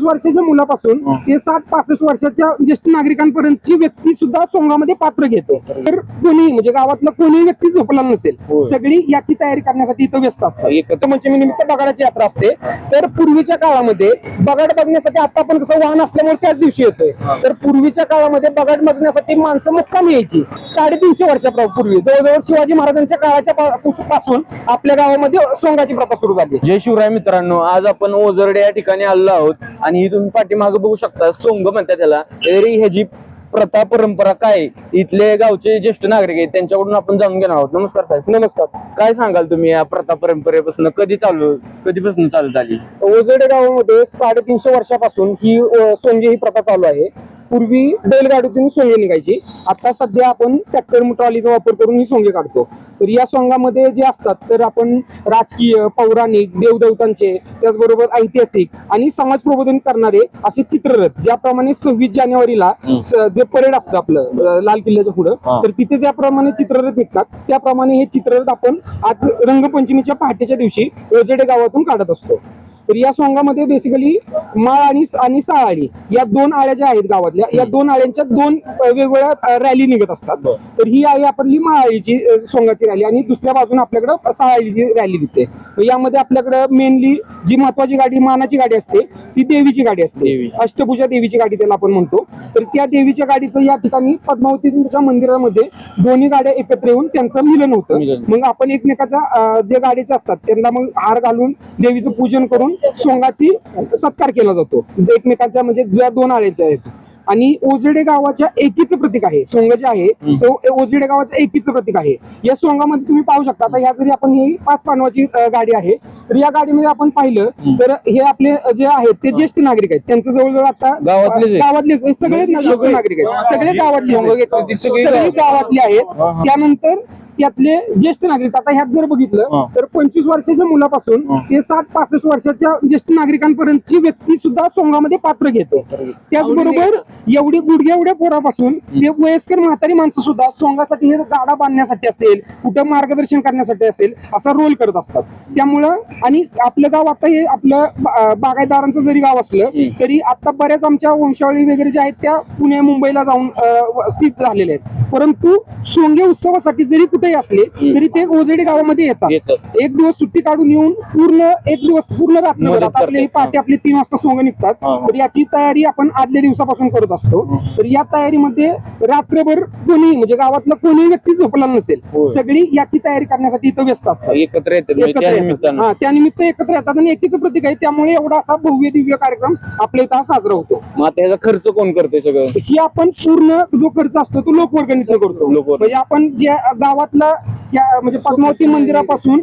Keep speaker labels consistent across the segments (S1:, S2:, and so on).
S1: पंचवीस वर्षाच्या मुलापासून. ते साठ पासष्ट वर्षाच्या ज्येष्ठ नागरिकांपर्यंतची व्यक्ती सुद्धा सोंगामध्ये पात्र घेते. तर कोणी म्हणजे गावातला कोणी व्यक्ती झोपला नसेल. सगळी याची तयारी करण्यासाठी इथं व्यस्त असतात.
S2: एकत्र
S1: पंचमी निमित्त बगाडाची यात्रा असते. तर पूर्वीच्या काळामध्ये बगाड बघण्यासाठी आता आपण कसं वाहन असल्यामुळे त्याच दिवशी येतोय. तर पूर्वीच्या काळामध्ये बगाड बघण्यासाठी माणसं मुक्काम यायची. साडेतीनशे वर्षापूर्वी जवळजवळ शिवाजी महाराजांच्या काळाच्या पासून आपल्या गावामध्ये सोंगाची प्रथा सुरू झाली.
S2: जय शिवराय मित्रांनो आज आपण ओझरडे या ठिकाणी आलो आहोत आणि ही तुम्ही पाठीमागे बघू शकता सोंग म्हणतात त्याला. तरी ह्याची प्रथा परंपरा काय? इथले गावचे ज्येष्ठ नागरिक आहेत त्यांच्याकडून आपण जाणून घेणार आहोत. नमस्कार साहेब.
S1: नमस्कार.
S2: काय सांगाल तुम्ही या प्रथा परंपरेपासून? कधी चालू कधीपासून चालत आली
S1: ओझरडे गावामध्ये साडेतीनशे वर्षापासून ही अ, सोंगे ही प्रथा चालू आहे. पूर्वी बैलगाडीतून सोंगे निघायची. आता सध्या आपण ट्रॅक्टर ट्रॉलीचा वापर करून ही सोंगे काढतो. तर या सोंगामध्ये जे असतात तर आपण राजकीय पौराणिक देवदेवतांचे त्याचबरोबर ऐतिहासिक आणि समाज प्रबोधन करणारे असे चित्ररथ ज्याप्रमाणे सव्वीस जानेवारीला जे परेड असतं आपलं लाल किल्ल्याच्या पुढं. तर तिथे ज्याप्रमाणे चित्ररथ निघतात त्याप्रमाणे हे चित्ररथ आपण आज रंगपंचमीच्या पहाटेच्या दिवशी ओझेडे गावातून काढत असतो. तर या सोंगामध्ये बेसिकली माळ आणि आणि साळाळी या दोन आळ्या ज्या आहेत गावातल्या या दोन आळ्यांच्या दोन वेगवेगळ्या रॅली निघत असतात. तर ही आहे आपली माळाळीची सोंगाची रॅली आणि दुसऱ्या बाजूने आपल्याकडे साळाळीची रॅली निघते यामध्ये आपल्याकडे मेनली जी महत्वाची गाडी मानाची गाडी असते ती देवीची गाडी असते. अष्टभुजा देवीची गाडी त्याला आपण म्हणतो तर त्या देवीच्या गाडीचं या ठिकाणी पद्मावतीच्या मंदिरामध्ये दोन्ही गाड्या एकत्र येऊन त्यांचं मिलन होतं. मग आपण एकमेकाच्या जे गाडीचे असतात त्यांना मग हार घालून देवीचं पूजन करून सोंगाची सत्कार केला जातो. एकमेकांच्या म्हणजे ज्या दोन आळ्याच्या आहेत. आणि ओझेडे गावाच्या एकीचं प्रतीक आहे. सोंग जे आहे तो ओझेडे गावाच्या एकीचं प्रतीक आहे. या सोंगामध्ये तुम्ही पाहू शकता आता या जरी आपण ही पाच पांडवाची अं, गाडी आहे तर या गाडीमध्ये आपण पाहिलं तर हे आपले जे आहेत ते ज्येष्ठ नागरिक आहेत. त्यांचं जवळजवळ आता हे सगळे नागरिक आहेत. सगळे गावातले
S2: सगळी गावातली.
S1: गावातले आहेत. त्यानंतर त्यातले ज्येष्ठ नागरिक आता ह्यात जर बघितलं. तर पंचवीस वर्षाच्या मुलापासून
S2: हा.
S1: ते साठ पासष्ट वर्षाच्या ज्येष्ठ नागरिकांपर्यंतची व्यक्ती सुद्धा सोंगामध्ये पात्र घेते त्याचबरोबर एवढी गुडघ्या एवढ्या पोरापासून ते वयस्कर म्हातारी माणसं सुद्धा सोंगासाठी हे गाडा बांधण्यासाठी असेल कुठं मार्गदर्शन करण्यासाठी असेल असा रोल करत असतात त्यामुळं आणि आपलं गाव आता हे आपलं बागायतदारांचं जरी गाव असलं. तरी आता बऱ्याच आमच्या वंशावळी वगैरे ज्या आहेत त्या पुणे मुंबईला जाऊन स्थित झालेल्या आहेत परंतु सोंगे उत्सवासाठी जरी कुठेही असले. तरी ते ओझेडी गावामध्ये येतात. एक दिवस सुट्टी काढून येऊन पूर्ण एक दिवस पूर्ण आता आपले. पहाटे आपले तीन वाजता सोंग निघतात. तर याची तयारी आपण आदल्या दिवसापासून करत असतो. तर या तयारीमध्ये रात्रभर कोणी म्हणजे गावातला कोणी व्यक्ती झोपला नसेल. सगळी याची तयारी करण्यासाठी इथं व्यस्त असतात.
S2: एकत्र येतात म्हणजे
S1: त्यानिमित्त एकत्र येतात. आणि एकीचं प्रतीक आहे. त्यामुळे एवढा असा भव्य दिव्य कार्यक्रम आपल्या इथं साजरा होतो.
S2: मग आता ह्याचा खर्च कोण करतोय सगळं?
S1: ही आपण पूर्ण जो खर्च असतो तो लोकवर्गणीतून करतो. म्हणजे आपण ज्या गावातला या म्हणजे पद्मावती मंदिरापासून.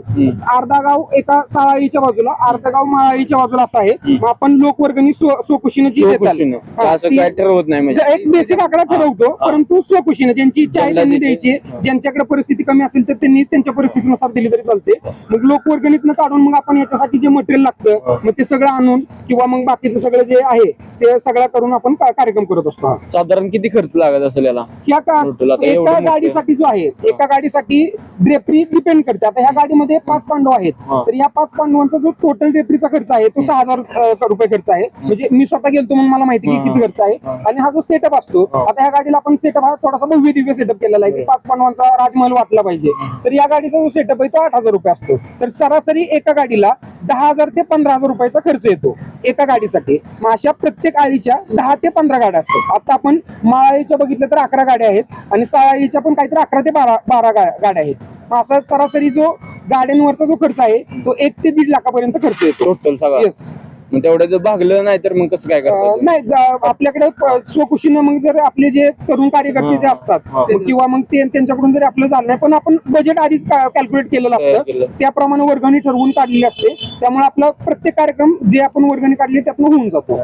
S1: अर्धा गाव एका साळाईच्या बाजूला अर्धा गाव माळाईच्या बाजूला असं आहे. मग आपण लोकवर्गणी स्व- स्वखुशीने जी देताल.
S2: खुशीनं.
S1: हा,
S2: असं
S1: ती-
S2: काय ठरवत नाही म्हणजे
S1: एक बेसिक आकडा ठरवतो. परंतु स्वखुशीने ज्यांची इच्छा आहे त्यांनी. द्यायची. ज्यांच्याकडे परिस्थिती कमी असेल तर त्यांनी त्यांच्या परिस्थितीनुसार दिली तरी चालते मग लोकवर्गणीतनं काढून मग आपण याच्यासाठी जे मटेरियल लागतं. मग ते सगळं आणून किंवा मग बाकीचं सगळं जे आहे ते सगळं करून आपण का- कार्यक्रम करत असतो हा.
S2: साधारण किती खर्च लागत असेल याला
S1: ह्या का
S2: Total आता एवढं
S1: एका
S2: मोठं-
S1: गाडीसाठी जो आहे एका गाडीसाठी ड्रेपरी डिपेंड करते. आता ह्या गाडीमध्ये पाच पांडव आहेत. तर या पाच पांडवांचा जो टोटल ड्रेपरीचा खर्च आहे तो सहा हजार रुपये खर्च आहे. म्हणजे मी स्वतः गेलतो म्हणून मला माहिती की. किती खर्च आहे. आणि हा जो सेटअप असतो. आता ह्या गाडीला आपण सेटअप हा थोडासा भव्य दिव्य सेटअप केलेला आहे की पाच पांडवांचा राजमहल वाटला पाहिजे. तर या गाडीचा जो सेटअप आहे तो आठ हजार रुपये असतो. तर सरासरी एका गाडीला दहा हजार ते पंधरा हजार रुपयाचा खर्च येतो एका गाडीसाठी. मग अशा प्रत्येक आळीच्या दहा ते पंधरा गाड्या असतात. आता आपण माळाईच्या बघितलं तर अकरा गाड्या आहेत. आणि साळाईच्या पण काहीतरी अकरा ते बारा बारा गाड्या आहेत. असा सरासरी जो गाड्यांवरचा जो खर्च आहे तो एक ते दीड लाखापर्यंत खर्च येतो.
S2: टोटल सगळं?
S1: येस
S2: मग तेवढं जर भागलं नाही तर मग कसं काय करतात
S1: नाही आपल्याकडे प- स्वखुशीनं मग जर आपले जे तरुण कार्यकर्ते जे
S2: हा.
S1: असतात
S2: हा.
S1: मग किंवा मग ते त्यांच्याकडून जरी आपलं झालं नाही पण आपण बजेट आधीच कॅल्क्युलेट केलेलं
S2: तयार
S1: असतं.
S2: केलं.
S1: त्याप्रमाणे वर्गणी ठरवून काढलेली असते. त्यामुळे आपला प्रत्येक कार्यक्रम जे आपण वर्गणी काढली त्यातनं होऊन जातो.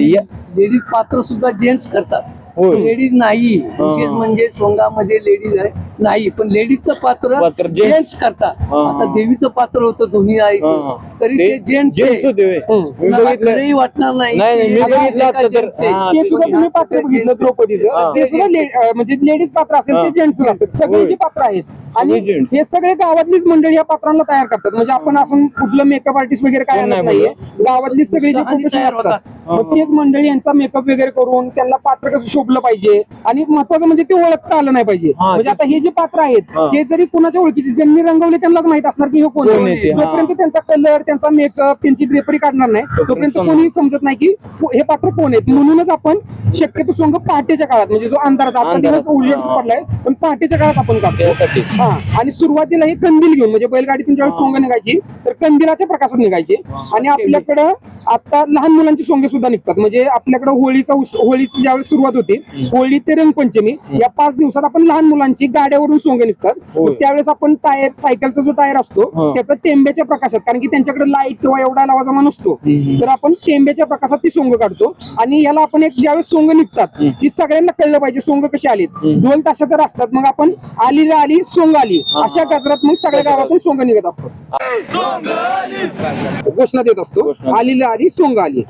S2: या-
S3: लेडीज पात्र सुद्धा जेंट्स करतात.
S2: होय.
S3: लेडीज नाही. विशेष म्हणजे सोंगामध्ये लेडीज आहे. नाही पण लेडीजचं पात्र
S2: पात्र gents.
S3: जेंट्स करतात
S2: हा.
S3: आता देवीचं पात्र होतं दोन्ही
S2: हा.
S3: आईचं तरी ते जेंट्स
S2: जेंट्स होते होय.
S1: हम्म.
S2: मी बघितलं
S3: खरंही वाटणार नाही
S2: नाही, नाही, मी
S3: की
S2: बघितलं
S3: एका
S2: आता तर-
S3: gents आहे.
S2: हा,
S1: ते सुद्धा तुम्ही पात्र बघितलं द्रौपदीचं. ते सुद्धा ले- अं, म्हणजे लेडीज पात्र असेल ते. जेंट्स असतात सगळे
S2: होय.
S1: जे पात्र आहेत आणि
S2: सगळे gents.
S1: हे सगळे गावातलीच मंडळी या पात्रांना तयार करतात म्हणजे आपण असं कुठलं मेकअप आर्टिस्ट वगैरे काय
S2: कोण
S1: आणत
S2: नाही
S1: नाहीये गावातली सगळी जी
S3: उत्साहाने तयार
S1: असतात
S2: होतात.
S1: मग तेच मंडळी यांचा मेकअप वगैरे करून त्यांना पात्र कसं शोभलं पाहिजे आणि महत्वाचं म्हणजे ते ओळखता आलं नाही पाहिजे
S2: हा,
S1: म्हणजे
S2: ते-
S1: आता हे जे पात्र आहेत
S2: हा.
S1: ते जरी कुणाच्या ओळखीचे ज्यांनी रंगवले त्यांनाच माहीत असणार की हे कोण
S2: कोण
S1: आहे.
S2: आहे ते, हा.
S1: जोपर्यंत त्यांचा कलर त्यांचा मेकअप त्यांची ड्रेपरी काढणार नाही तोपर्यंत
S2: समजणार.
S1: कोणी समजत नाही की हे पात्र कोण आहेत म्हणूनच आपण शक्यतो सोंग पहाटेच्या काळात म्हणजे जो अंधाराचा
S2: अंधारात,
S1: दिवस उजेड
S2: हा.
S1: पडलाय पण पहाटेच्या काळात आपण काढतो
S2: त्यासाठी.
S1: हा आणि सुरुवातीला हे कंदील घेऊन म्हणजे बैलगाडीतून ज्यावेळेस सोंग निघायची तर कंदिलाच्या प्रकाशात निघायची आणि आपल्याकडं आता लहान मुलांची सोंगे सुद्धा निघतात म्हणजे आपल्याकडे होळीचा उस- होळीची ज्यावेळेस सुरुवात होती होळी ते रंगपंचमी या पाच दिवसात आपण लहान मुलांची गाड्यावरून सोंगे निघतात. मग त्यावेळेस आपण टायर सायकलचा जो टायर असतो
S2: हा.
S1: त्याचा टेंब्याच्या प्रकाशात कारण की त्यांच्याकडे लाइट किंवा एवढा लावाजमा नसतो. तर आपण टेंब्याच्या प्रकाशात ती सोंग काढतो आणि याला आपण एक ज्यावेळेस सोंग निघतात. ही सगळ्यांना कळलं पाहिजे सोंग कशी आलीत. दोन तासात तर असतात मग आपण आली आली सोंग आली अशा गजरात मग सगळ्या गावातून सोंग निघत असतात घोषणा देत असतो
S2: घोषणा.
S1: आली सोंग आली.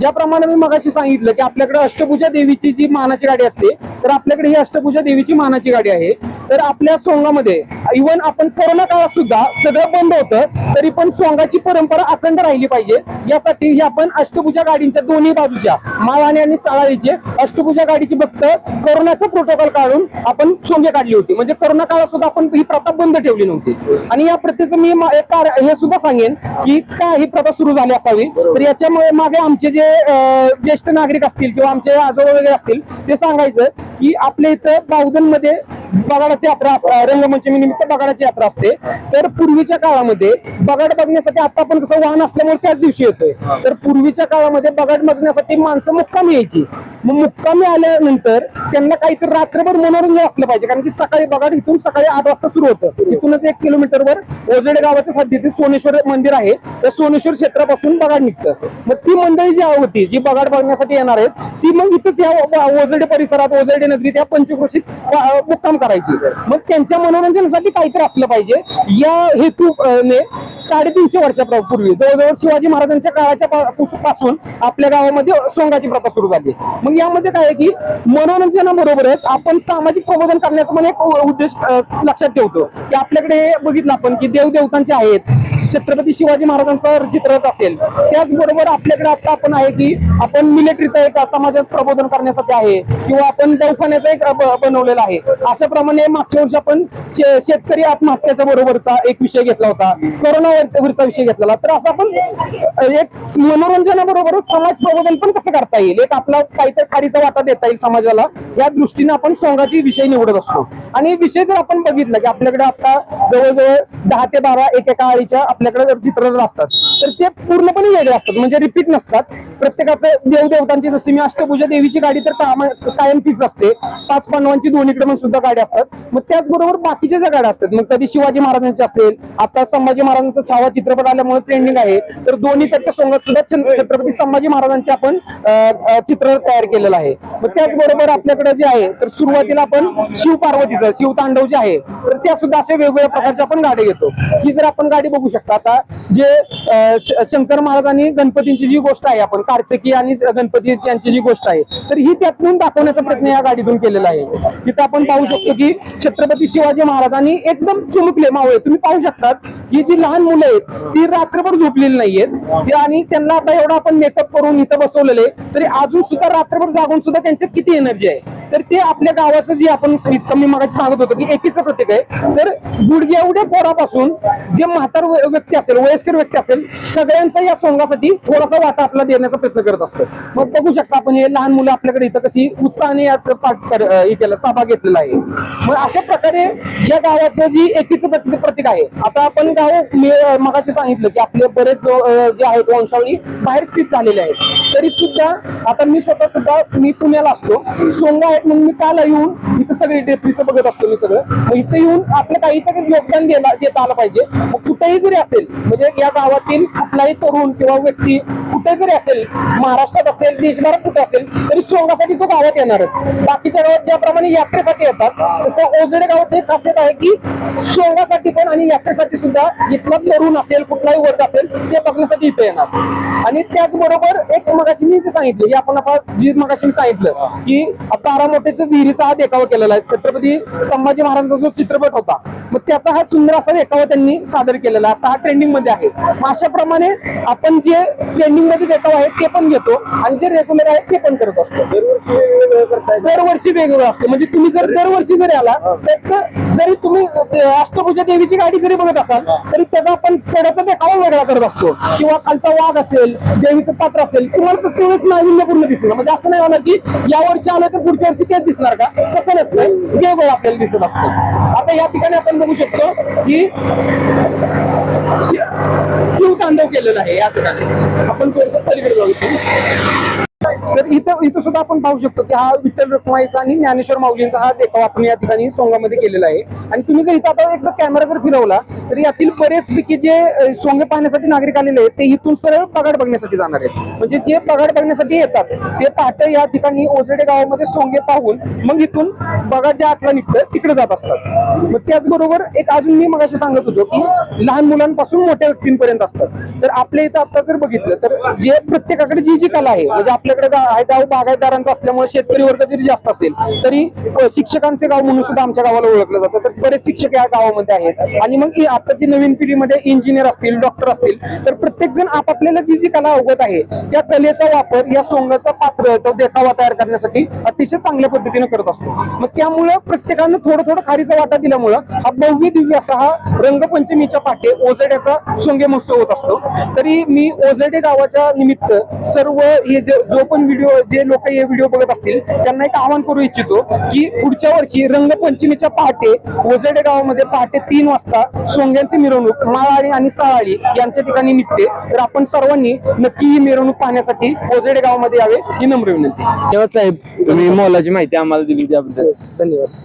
S1: ज्याप्रमाणे मी मगाशी सांगितलं की आपल्याकडे अष्टभुजा देवीची जी मानाची गाडी असते तर आपल्याकडे ही अष्टभुजा देवीची मानाची गाडी आहे. तर आपल्या सोंगामध्ये इव्हन आपण कोरोना काळात सुद्धा सगळं बंद होतं तरी पण सोंगाची परंपरा अखंड राहिली पाहिजे. यासाठी ही आपण अष्टभुजा गाडींच्या दोन्ही बाजूच्या मावाने आणि साळाळीचे अष्टभुजा गाडीची फक्त कोरोनाचा प्रोटोकॉल काढून आपण सोंगे काढली होती. म्हणजे कोरोना काळात सुद्धा आपण ही प्रथा बंद ठेवली नव्हती. आणि या प्रथेचं मी हे सुद्धा सांगेन की का ही प्रथा सुरू झाली असावी. तर याच्यामुळे मागे आमचे जे जे ज्येष्ठ नागरिक असतील किंवा आमचे आजोबा वगैरे असतील ते सांगायचं की आपल्या इथं बावधनमध्ये बगाडाची यात्रा रंगमंचमी निमित्त बगाडाची यात्रा असते. तर पूर्वीच्या काळामध्ये बगाड बघण्यासाठी आता आपण कसं वाहन असल्यामुळे त्याच दिवशी येतोय. तर पूर्वीच्या काळामध्ये बगाड बघण्यासाठी माणसं मुक्कामी यायची. मग मुक्कामी आल्यानंतर त्यांना काहीतरी रात्रभर मनोरंजन असलं पाहिजे. कारण की सकाळी बगाड इथून सकाळी आठ वाजता सुरू होतं. इथूनच एक किलोमीटरवर ओझेडे गावाच्या सध्या सोनेश्वर मंदिर आहे. त्या सोनेश्वर क्षेत्रापासून बगाड निघतं. मग ती मंडळी जी होती जी बगाड बघण्यासाठी येणार आहेत ती मग इथंच या ओझेडे परिसरात ओझेडे नगरी त्या पंचक्रोशीत अ, काम करायची. मग त्यांच्या मनोरंजनासाठी काहीतरी असलं पाहिजे. या हेतू ने साडेतीनशे वर्षापूर्वी जवळजवळ शिवाजी महाराजांच्या काळाच्या पासून- आपल्या गावामध्ये सोंगाची प्रथा सुरू झाली. मग यामध्ये काय आहे की मनोरंजनाबरोबरच आपण सामाजिक प्रबोधन करण्याचा पण एक उद्देश लक्षात ठेवतो. की आपल्याकडे बघितलं आपण की देवदेवतांचे आहेत छत्रपती शिवाजी महाराजांचा चित्ररथ असेल त्याचबरोबर आपल्याकडे आता आपण आहे की आपण मिलिटरीचा एक समाजात प्रबोधन करण्यासाठी आहे किंवा आपण दवाखान्याचा एक बनवलेला आहे. अशा प्रमाणे मागच्या वर्षी आपण शेतकरी आत्महत्याच्या बरोबरचा एक विषय घेतला होता. कोरोनावरचा विषय घेतलेला तर असं आपण एक मनोरंजनाबरोबरच समाज प्रबोधन पण कसं करता येईल? एक आपला काहीतरी खारीचा वाटा देता येईल समाजाला या दृष्टीने आपण सोंगाची विषय निवडत असतो. आणि विषय जर आपण बघितलं की आपल्याकडे आता जवळजवळ दहा ते बारा एकेका आळीच्या आपल्याकडे चित्ररथ असतात तर ते पूर्णपणे वेगळे असतात. म्हणजे रिपीट नसतात. प्रत्येकाचं देवदेवतांची जशी मी अष्टपूजा देवीची गाडी तर कायम कायम फिक्स असते. पाच पांडवांची दोन्हीकडे पण सुद्धा गाड्या असतात. मग त्याचबरोबर बाकीच्या ज्या गाड्या असतात मग कधी शिवाजी महाराजांची असेल आता संभाजी महाराजांचा सहावा चित्रपट आल्यामुळे ट्रेंडिंग आहे तर दोन्ही पेक्षा सोंगात सुद्धा छत्रपती संभाजी महाराजांचे आपण चित्र तयार केलेलं आहे. मग त्याचबरोबर आपल्याकडे जे आहे तर सुरुवातीला आपण शिव पार्वतीचं शिव तांडव जे आहे तर त्या सुद्धा अशा वेगवेगळ्या प्रकारच्या आपण गाड्या घेतो. ही जर आपण गाडी बघू शकतो आता. जे शंकर महाराज आणि गणपतींची जी गोष्ट आहे आपण कार्तिकी आणि गणपती यांची जी गोष्ट आहे तर ही त्यातून दाखवण्याचा प्रयत्न या गाडीतून केलेला आहे. तिथं आपण पाहू शकतो की छत्रपती शिवाजी महाराजांनी एकदम चुमुकले मावळे. तुम्ही पाहू शकतात ही जी लहान मुलं आहेत ती रात्रभर झोपलेली नाहीयेत. आणि त्यांना आता एवढा आपण मेकअप करून इथं बसवलेले तरी अजून सुद्धा रात्रभर जागून सुद्धा त्यांच्यात किती एनर्जी आहे? तर ते आपल्या गावाचं जे आपण कमी मी सांगत होतो की एकीचं प्रतीक आहे. तर गुडघ्या एवढ्या पोरापासून जे म्हातार व्यक्ती असेल वयस्कर व्यक्ती असेल सगळ्यांचा या सोंगासाठी थोडासा वाटा आपला देण्याचा प्रयत्न करत असतो. मग बघू शकता आपण हे लहान मुलं आपल्याकडे इथं कशी उत्साहाने यात पाठ हे केलं सहभाग घेतलेला आहे. मग अशा प्रकारे या गावाचं जी एकीचं प्रतीक प्रतीक आहे आता आपण मी मगाशी सांगितलं की आपले बरेच जे आहेत वंशावळी बाहेर स्थित झालेले आहेत. तरी सुद्धा आता मी स्वतः सुद्धा मी पुण्याला असतो. सोंगा आहेत म्हणून मी काल येऊन इथं सगळे डेप्रीचं बघत असतो मी सगळं. मग इथं येऊन आपलं काहीतरी योगदान द्यायला देता आलं पाहिजे. मग कुठेही जरी असेल म्हणजे या गावातील कुठलाही तरुण किंवा व्यक्ती कुठे जरी असेल महाराष्ट्रात असेल देशभरात कुठे असेल तरी सोंगासाठी तो गावात येणारच. बाकीच्या गावात ज्याप्रमाणे यात्रेसाठी येतात तसं ओझडे गावाचं एक खासियत आहे की सोंगासाठी पण आणि यात्रेसाठी सुद्धा बघण्याकरता इथला तरुण असेल कुठलाही वर्ग असेल ते बघण्यासाठी इथे येणार. आणि त्याचबरोबर एक मगाशी मी जे सांगितलं की आपण आता जी मगाशी मी सांगितलं की बारा मोठ्याचं विहिरीचा हा देखावा केलेला आहे. छत्रपती संभाजी महाराजांचा जो चित्रपट होता मग त्याचा हा सुंदर असा देखावा त्यांनी सादर केलेला आता हा ट्रेंडिंगमध्ये आहे अशाप्रमाणे आपण जे ट्रेंडिंगमध्ये देखावा आहे ते पण घेतो आणि जे रेग्युलर आहे ते पण करत असतो. दरवर्षी वेगवेगळं असतं. म्हणजे तुम्ही जर दरवर्षी जरी आला तर जरी तुम्ही अष्टभुजा देवीची गाडी जरी बघत असाल तरी त्याचा आपण थोड्याचा देखावा वेगळा करत असतो. किंवा खालचा वाघ असेल देवीचं पात्र असेल तुम्हाला प्रत्येक वेळेस नाविन्यपूर्ण दिसणार म्हणजे असं नाही होणार की या वर्षी आलं तर पुढच्या वर्षी तेच दिसणार का? तसं नसतं वेगवेगळं आपल्याला दिसत असतं. आता या ठिकाणी आपण बघू शकतो की शि- शिवतांडव केलेलं आहे या ठिकाणी. आपण थोडस पलीकडे जाऊ तर इथं इथं सुद्धा आपण पाहू शकतो की हा विठ्ठल रखुमाईचा आणि ज्ञानेश्वर माऊलींचा हा देखाव आपण या ठिकाणी सोंगामध्ये केलेला आहे. आणि तुम्ही जर इथं आता एकदा कॅमेरा जर फिरवला तर यातील बरेच पैकी जे सोंगे पाहण्यासाठी नागरिक आलेले आहेत ते इथून सरळ पगाड बघण्यासाठी जाणार आहेत. म्हणजे जे पगाड बघण्यासाठी येतात ते पहाटे या ठिकाणी ओझडे गावामध्ये सोंगे पाहून मग इथून बगाड ज्या आठला निघतं तिकडे जात असतात. मग त्याचबरोबर एक अजून मी मगाशी सांगत होतो की लहान मुलांपासून मोठ्या व्यक्तींपर्यंत असतात. तर आपल्या इथं आता जर बघितलं तर जे प्रत्येकाकडे जी जी कला आहे म्हणजे आपल्याकडे गा- बागायतदारांचा गाव असल्यामुळे शेतकरी वर्ग जरी जास्त असेल तरी शिक्षकांचे गाव म्हणून सुद्धा आमच्या गावाला ओळखलं जातं. तर बरेच शिक्षक या गावामध्ये आहेत. आणि मग आताची नवीन पिढीमध्ये इंजिनियर असतील डॉक्टर असतील तर प्रत्येक जण आपापल्याला जी जी कला अवगत आहे त्या कलेचा वापर या सोंगाचा पात्र तो देखावा तयार करण्यासाठी अतिशय चांगल्या पद्धतीने करत असतो. मग त्यामुळं प्रत्येकानं थोडं थोडं खारीचा वाटा दिल्यामुळं हा भव्य दिव्य असा हा रंगपंचमीच्या पाठे ओझड्याचा सोंगे महोत्सव होत असतो. तरी मी ओझडे गावाच्या निमित्त सर्व हे जे जो पण व्हिडिओ जे लोक हे व्हिडिओ बघत असतील त्यांना एक आवाहन करू इच्छितो की पुढच्या वर्षी रंगपंचमीच्या पहाटे ओझडे गावामध्ये पहाटे तीन वाजता सोंग्यांची मिरवणूक माळाळी आणि साळाळी यांच्या ठिकाणी निघते. तर आपण सर्वांनी नक्की ही मिरवणूक पाहण्यासाठी ओझडे गावामध्ये यावे ही नम्र विनंती.
S2: तेव्हा साहेब तुम्ही मोलाची माहिती आम्हाला दिली त्याबद्दल.
S1: धन्यवाद.